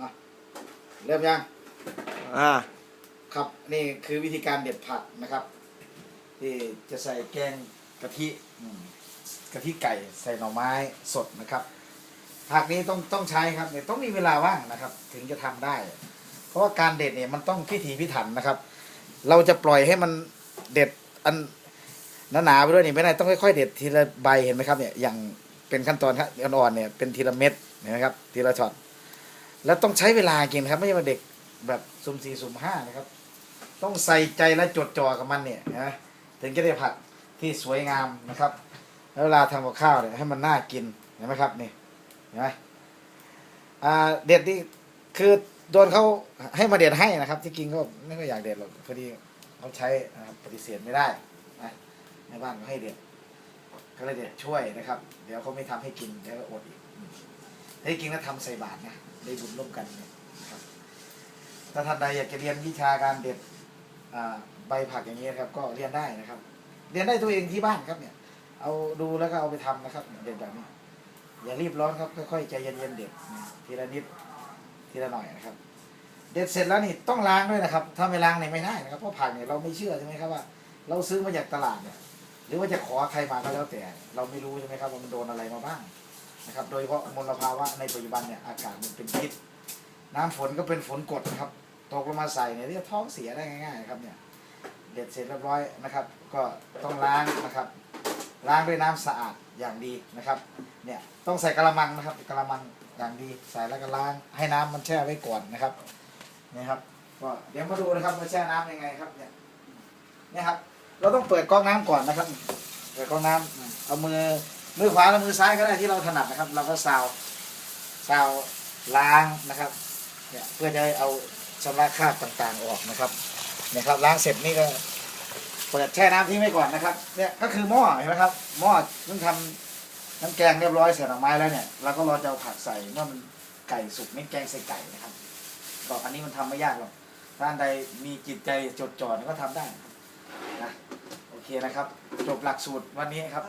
อะเริ่มยังอ่า ครับนี่คือวิธีการเด็ดผักนะครับที่จะใส่แกงกะทิอืมกะทิไก่ใส่หน่อไม้สดนะครับผักนี้ต้องต้องใช้ครับเนี่ยต้องมีเวลาว่างนะครับ ถึงจะทำได้ เพราะว่าการเด็ดเนี่ยมันต้องพิถีพิถันนะครับ เราจะปล่อยให้มันเด็ดอันหนาๆไปด้วยนี่ไม่ได้ต้องค่อยๆเด็ดทีละใบเห็นไหมครับเนี่ยอย่างเป็นขั้นตอนครับอ่อนๆเนี่ยเป็นทีละเม็ดเห็นไหมครับทีละช็อต แล้วต้องใช้เวลากินครับ ไม่ใช่ว่าเด็กแบบสุ่มสี่สุ่มห้านะครับ ต้องใส่ใจและจดจ่อกับมันเนี่ยนะถึงจะได้ผักที่สวยงามนะครับ แล้วเวลาทำกับข้าวเนี่ยให้มันน่ากินเห็นไหมครับนี่เห็นไหมอ่าเด็ดนี่คือโดนเขาให้มาเด็ดให้นะครับ ที่จริงก็ไม่ก็อยากเด็ดหรอกพอดีเขาใช้นะครับปฏิเสธไม่ได้นะในบ้านก็ให้เด็ดก็เลยเด็ดช่วยนะครับ เดี๋ยวเขาไม่ทำให้กินเดี๋ยวก็อดอีก ที่จริงแล้วทำใส่บาตรนะได้บุญร่วมกันนะครับถ้าท่านใดอยากจะเรียนวิชาการเด็ดใบผักอย่างนี้นะครับ ก็เรียนได้นะครับ เรียนได้ตัวเองที่บ้านครับเนี่ย เอาดูแล้วก็เอาไปทำนะครับเด็ดแบบนี้ อย่ารีบร้อนครับค่อยๆใจเย็นๆเด็ดทีละนิดทีละหน่อยนะครับ เด็ดเสร็จแล้วนี่ต้องล้างด้วยนะครับ ถ้าไม่ล้างเนี่ยไม่ได้นะครับเพราะผักเนี่ยเราไม่เชื่อใช่ไหมครับว่า เราซื้อมาจากตลาดเนี่ยหรือว่าจะขอใครมาก็แล้วแต่ เราไม่รู้ใช่ไหมครับว่ามันโดนอะไรมาบ้าง นะครับ โดยเฉพาะมลภาวะในปัจจุบันเนี่ยอากาศมันเป็นพิษน้ำฝนก็เป็นฝนกดนะครับตกลงมาใส่เนี่ยเรียกท้องเสียได้ง่ายๆครับเนี่ยเด็ดเสร็จเรียบร้อยนะครับ ก็ต้องล้างนะครับ ล้างด้วยน้ำสะอาดอย่างดีนะครับเนี่ยต้องใส่กระมังนะครับกระมังอย่างดีใส่แล้วก็ล้างให้น้ำมันแช่ไว้ก่อนนะครับนี่ครับก็เดี๋ยวมาดูนะครับว่าแช่น้ำยังไงครับเนี่ยเนี่ยครับ เราต้องเปิดก๊อกน้ำก่อนนะครับ เปิดก๊อกน้ำอืมเอามือ มือขวาและมือซ้ายก็ได้ที่เราถนัดนะครับ เราก็ซาวซาวล้างนะครับเนี่ยเพื่อจะเอาชำระคราบต่างๆออกนะครับเนี่ยครับล้างเสร็จนี่ก็เปิดแช่น้ำทิ้งไว้ก่อนนะครับเนี่ยก็คือหม้อเห็นไหมครับหม้อซึ่งทำน้ำแกงเรียบร้อยเสร็จออกไม้แล้วเนี่ยเราก็รอจะเอาผักใส่เมื่อมันไก่สุกไม่แกงใส่ไก่นะครับก็อันนี้มันทำไม่ยากหรอกถ้าอันใดมีจิตใจจดจ่อก็ทำได้นะโอเคนะครับ จบหลักสูตรวันนี้ครับ